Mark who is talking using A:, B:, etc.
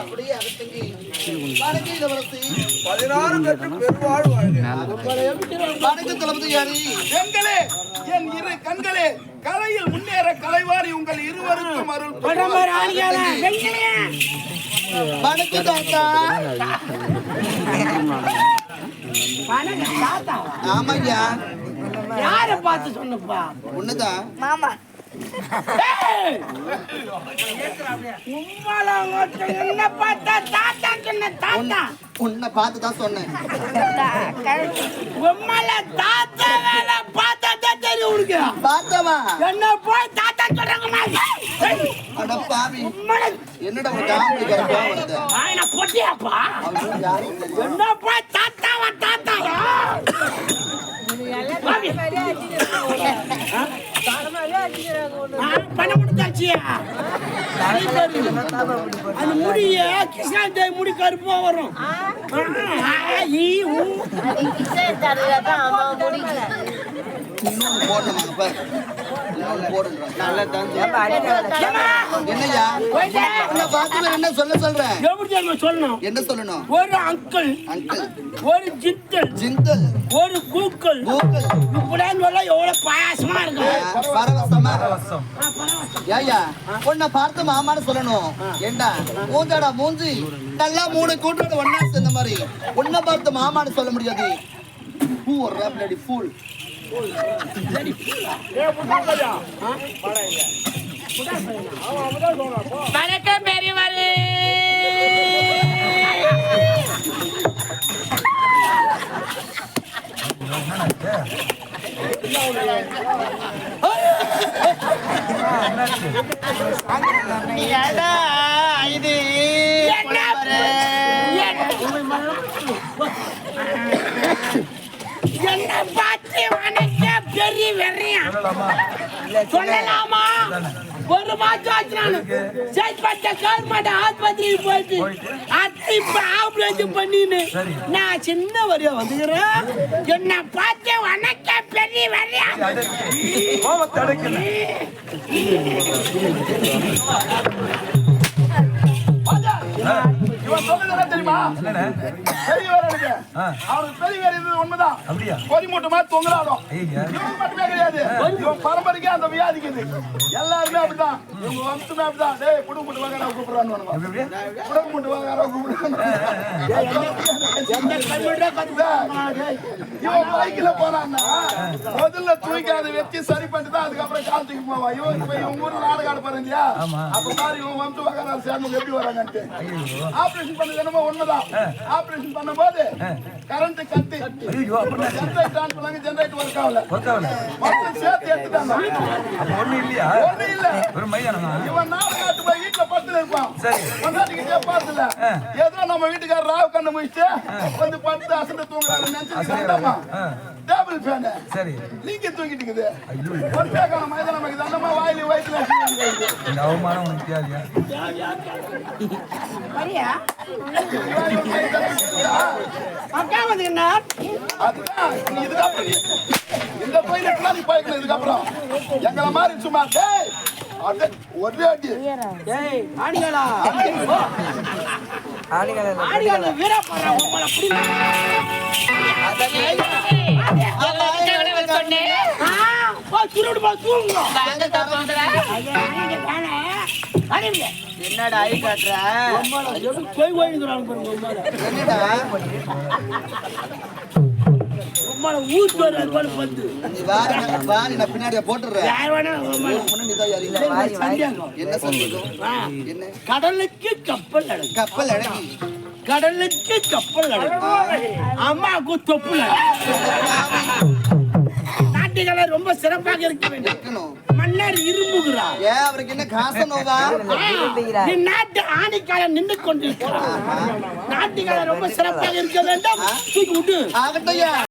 A: அப்படியே அகத்தங்கி. வணக்கம்
B: பதினாறு பெருவாழ்
A: தளபதி யாரி?
B: பெண்களே என் இரு கண்களே கலையில் முன்னேற கலைவாரி உங்கள் இருவருக்கும் அருள்
A: வணக்கம் தாத்தா? ஆமாய்யா.
C: யாரை பார்த்து சொன்னப்பா?
A: உன்னதான்
D: மாமா.
C: என்ன பார்த்தா தாத்தா சொன்ன தாத்தா
A: உன்னை பார்த்து தான் சொன்னேன்.
C: உம்மால தாத்தா வேலை பார்த்தா தான் தெரியும் உனக்கு
A: பார்த்தவா
C: என்ன போய் தாத்தா சொல்றாங்க
A: அட பாவி
C: உம்மால
A: என்னடா ஒரு காமெடி வந்த
C: பொட்டியாப்பா? என்ன போய் கொடுத்தாச்சியா அந்த முடிய கிருஷ்ணான் தேவி முடி கருப்பா வரும். ஆ,
A: பார்த்து என்ன சொல்ல சொல்றேன்?
C: சொல்லணும்?
A: என்ன சொல்லணும்?
C: ஒரு அங்கிள்
A: அங்கிள்.
C: ஒரு
A: ஜிந்தல்
C: ஒரு கூக்கள்.
A: கூக்கல்
C: இப்படின்னு சொல்ல எவ்வளவு பாயாசமா இருக்கு.
A: பரவசமா. ஏய்யா உன்னை பார்த்து மாமான்னு சொல்லணும். ஏண்டா? மூஞ்சாடா மூஞ்சி. நல்லா மூணு கூட்டோட ஒண்ணா சேர்ந்த மாதிரி. உன்னை பார்த்து மாமான்னு சொல்ல முடியாது. பூ ஒரு ரேப்லடி ஃபூல்
C: வணக்கம் பெரியவரே.
A: இது
C: வெறியா சொல்லலாமா? ஒரு மாசம் ஆச்சு நானு சேத்பட்ட கவர்மெண்ட் ஆஸ்பத்திரிக்கு போயிட்டு அத்தை இப்ப ஆம்புலன்ஸ் பண்ணின்னு நான் சின்ன வரைய வந்துக்கிறேன். என்ன பார்த்து வணக்க பெரிய
B: என்ன தெரியுமா? பெரியவர் எனக்கு அவனுக்கு பெரியவர் இது உண்மைதான்.
E: அப்படியா?
B: கொடி மூட்டை மாதிரி தொங்குறாடும் கிடையாது. இவன் பரம்பரைக்கே அந்த வியாதிக்குது எல்லாருமே அப்படிதான். இவங்க வம்சமே அப்படிதான். டேய் குடும்ப மூட்டை வாங்க கூப்பிடுறான்னு
E: எப்படி?
B: குடும்ப மூட்டை வாங்க கூப்பிடுறான்னு இவன் பைக்ல போறான்னா முதல்ல தூக்கி அதை வச்சு சரி பண்ணிட்டு அதுக்கப்புறம் கால் போவான் இவன் இப்ப இவன் ஊர்ல நாடகம் ஆட அப்ப பாரு இவன் வந்து சேர்ந்து எப்படி வராங்கன்ட்டு ஆபரேஷன் பண்ணது என்னமோ உண்மைதான் ஆபரேஷன் பண்ணும்போது கரண்ட் கட்டு ஜென்ரேட் ஆன் பண்ணாங்க ஒர்க் ஆகல மொத்தம் சேர்த்து எடுத்துட்டாங்க
E: ஒண்ணு இல்லையா
B: ஒண்ணும் இல்ல
E: ஒரு மைதானமா
B: இவன் நாடகாட்டு போய் வீட்டுல படுத்து இருப்பான்
E: சரி.
B: ஏதோ நம்ம வீட்டுக்கார ராவ் கண்ணு முடிச்சு வந்து படுத்து அசந்து தூங்குறாரு. நினைச்சு
E: ஆ.
B: டேபிள் ஃபேன்
E: சரி.
B: நீங்க தூங்கிட்டு இருக்குது ஒரு பேக்கான மைதானம் இருக்குது. அந்தமா வாயில வயிற்றுல
E: இந்த அவமானம் உனக்கு தேவையா
C: வரியா? அக்கா வந்து என்ன
B: அதுதான் இந்த டொய்லெட்லாம் நீ போய்க்கணும் இதுக்கப்புறம் எங்களை மாதிரி சும்மா டேய் ஒரே அடி.
C: ஏய் ஆடிகளா ஆடிகள வீரப்பா உங்களை
A: ஐ காட்டுற?
C: போய்
A: என்னடா?
C: ஊத்து வர போல
A: நீ வாரி வாரி நான்
C: யார் வேணா
A: என்ன என்ன?
C: கடலுக்கு கப்பல் அடங்கு
A: கப்பல் அடங்கி
C: கடலுக்கு கப்பல் அடங்கு தொப்புல. நாட்டுகளை ரொம்ப சிறப்பாக இருக்க வேண்டும். மன்னர் இரும்புகிறார்.
A: ஏன் அவருக்கு என்ன காச நோவா?
C: நாட்டு ஆணிக்கால நின்று கொண்டிருக்கிறார் நாட்டுகளை ரொம்ப சிறப்பாக இருக்க வேண்டும். தூக்கி விட்டு.
A: ஆகட்டையா